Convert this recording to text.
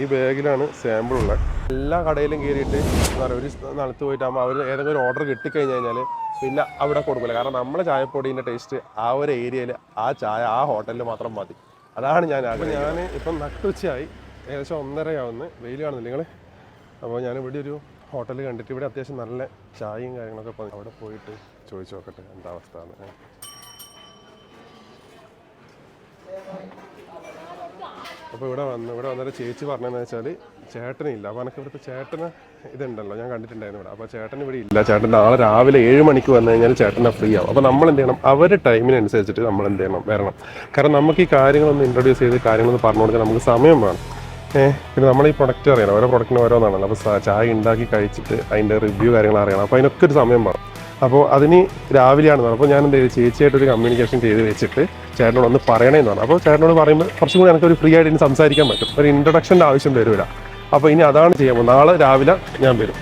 ഈ ബാഗിലാണ് സാമ്പിൾ ഉള്ളത്. എല്ലാ കടയിലും കയറിയിട്ട് എന്താ പറയുക ഒരു സ്ഥലത്ത് പോയിട്ടാകുമ്പോൾ അവർ ഏതെങ്കിലും ഒരു ഓർഡർ കിട്ടിക്കഴിഞ്ഞ് കഴിഞ്ഞാൽ പിന്നെ അവിടെ കൊടുക്കില്ല കാരണം നമ്മളെ ചായപ്പൊടീന്റെ ടേസ്റ്റ് ആ ഒരു ഏരിയയിൽ ആ ചായ ആ ഹോട്ടലിൽ മാത്രം മതി. അതാണ് ഞാൻ ആഗ്രഹം ഞാൻ ഇപ്പം നട്ടുച്ചയായി. ഏകദേശം ഒന്നരയാവുന്നു. വെയിൽ കാണുന്നില്ല. നിങ്ങൾ അപ്പോൾ ഞാൻ ഇവിടെ ഒരു ഹോട്ടൽ കണ്ടിട്ട് ഇവിടെ അത്യാവശ്യം നല്ല ചായയും കാര്യങ്ങളൊക്കെ അവിടെ പോയിട്ട് ചോദിച്ചു നോക്കട്ടെ എന്താ അവസ്ഥ അപ്പോൾ ഇവിടെ വന്ന് ഇവിടെ വന്നിട്ട് ചേച്ചി പറഞ്ഞതെന്ന് വെച്ചാൽ ചേട്ടനില്ല. അപ്പോൾ എനിക്ക് ഇവിടുത്തെ ചേട്ടന് ഇതുണ്ടല്ലോ ഞാൻ കണ്ടിട്ടുണ്ടായിരുന്നു ഇവിടെ. അപ്പോൾ ചേട്ടൻ ഇവിടെ ഇല്ല. ചേട്ടൻ നാളെ രാവിലെ ഏഴ് മണിക്ക് വന്നു കഴിഞ്ഞാൽ ചേട്ടനെ ഫ്രീ ആവും. അപ്പോൾ നമ്മൾ എന്ത് ചെയ്യണം? അവരുടെ ടൈമിനനുസരിച്ചിട്ട് നമ്മൾ എന്ത് ചെയ്യണം? വരണം. കാരണം നമുക്ക് ഈ കാര്യങ്ങളൊന്ന് ഇൻട്രൊഡ്യൂസ് ചെയ്ത് കാര്യങ്ങളൊന്ന് പറഞ്ഞു കൊടുക്കാൻ നമുക്ക് സമയം വേണം. ഏഹ് പിന്നെ നമ്മൾ ഈ പ്രൊഡക്റ്റ് അറിയണം. ഓരോ പ്രൊഡക്റ്റിന് ഓരോന്നാണല്ലോ. അപ്പോൾ ചായ ഉണ്ടാക്കി കഴിച്ചിട്ട് അതിന്റെ റിവ്യൂ കാര്യങ്ങൾ അറിയണം. അപ്പോൾ അതിനൊക്കെ ഒരു സമയം വേണം. അപ്പോൾ അതിന് രാവിലെയാണ് അപ്പോൾ ഞാൻ എന്ത് ചെയ്തു? ചേച്ചിയായിട്ടൊരു കമ്മ്യൂണിക്കേഷൻ ചെയ്ത് വെച്ചിട്ട് ചേട്ടനോട് ഒന്ന് പറയണേന്ന് പറഞ്ഞു. അപ്പോൾ ചേട്ടനോട് പറയുമ്പോൾ കുറച്ചും കൂടി എനിക്കൊരു ഫ്രീ ആയിട്ട് ഇനി സംസാരിക്കാൻ പറ്റും. ഒരു ഇൻട്രൊഡക്ഷന്റെ ആവശ്യം വരില്ല അപ്പോൾ ഇനി അതാണ് ചെയ്യുമ്പോൾ നാളെ രാവിലെ ഞാൻ വരും.